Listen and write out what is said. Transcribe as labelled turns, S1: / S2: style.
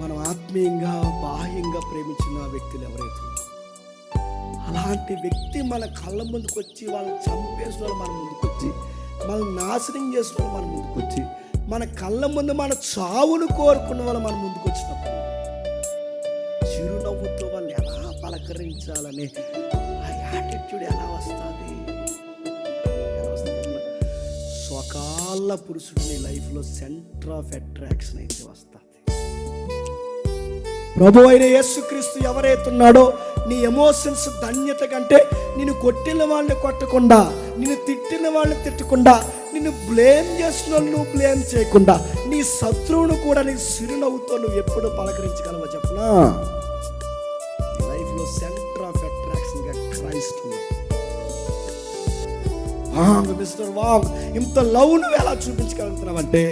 S1: మనం ఆత్మీయంగా బాహ్యంగా ప్రేమించిన వ్యక్తులు ఎవరైతే అలాంటి వ్యక్తి మన కళ్ళ ముందుకు వచ్చి వాళ్ళని చంపేసిన వాళ్ళు మన ముందుకు వచ్చి మనల్ని నాశనం చేసిన వాళ్ళు మన ముందుకు వచ్చి మన కళ్ళ ముందు మన చావును కోరుకున్న వాళ్ళు మన ముందుకు వచ్చినప్పుడు చిరునవ్వుతో వాళ్ళు ఎలా పలకరించాలనే ఆ యాటిట్యూడ్ ఎలా వస్తుంది? స్వకాల పురుషుడు నీ లైఫ్లో సెంటర్ ఆఫ్ అట్రాక్షన్ అయితే వస్తాను ప్రభు అయిన యేసుక్రీస్తు ఎవరైతున్నాడో నీ ఎమోషన్స్ ధన్యత కంటే నిన్ను కొట్టిన వాళ్ళని కొట్టకుండా నిన్ను తిట్టిన వాళ్ళని తిట్టకుండా నిన్ను బ్లేమ్ చేసిన వాళ్ళు బ్లేమ్ చేయకుండా నీ శత్రువును కూడా నీ చిరునవ్వుతో నువ్వు ఎప్పుడు పలకరించగలవో చెప్పనా? నీ లైఫ్లో సెంటర్ ఆఫ్ అట్రాక్షన్గా క్రైస్ట్ వాంగ్ మిస్టర్ వాంగ్ ఇంత లవ్ నువ్వు ఎలా చూపించగలుగుతున్నావంటే